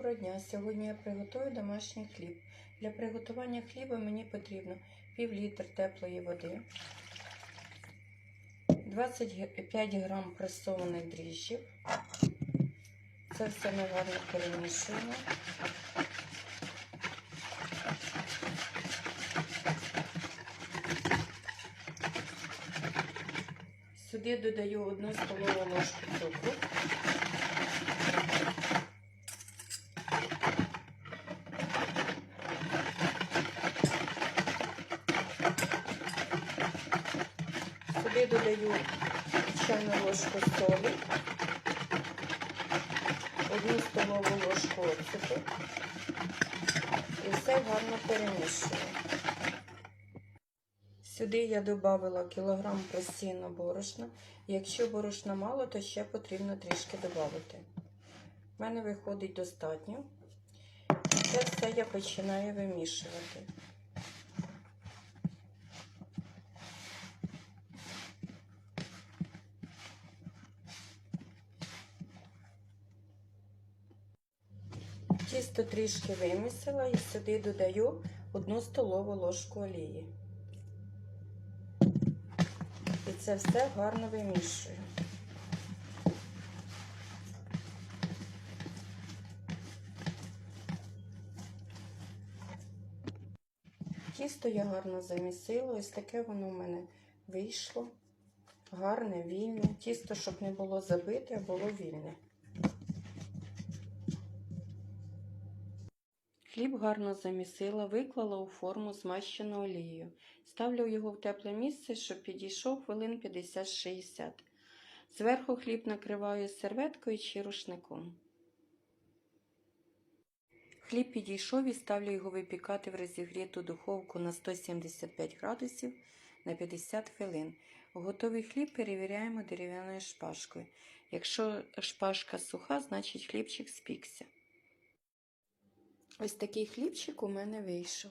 Доброго дня! Сьогодні я приготую домашній хліб. Для приготування хліба мені потрібно пів літр теплої води, 25 грам пресованих дріжджів. Це все ми гарно перемішуємо. Сюди додаю одну столову ложку цукру. Сюди додаю чайну ложку солі, одну столову ложку оцету і все гарно перемішую. Сюди я додала кілограм просійного борошна. Якщо борошна мало, то ще потрібно трішки додати. У мене виходить достатньо. Це все я починаю вимішувати. Тісто трішки вимісила і сюди додаю одну столову ложку олії. І це все гарно вимішую. Тісто я гарно замісила, ось таке воно в мене вийшло. Гарне, вільне. Тісто, щоб не було забите, а було вільне. Хліб гарно замісила, виклала у форму змащену олією. Ставлю його в тепле місце, щоб підійшов хвилин 50-60. Зверху хліб накриваю серветкою чи рушником. Хліб підійшов і ставлю його випікати в розігріту духовку на 175 градусів на 50 хвилин. Готовий хліб перевіряємо дерев'яною шпажкою. Якщо шпажка суха, значить хлібчик спікся. Ось такий хлібчик у мене вийшов.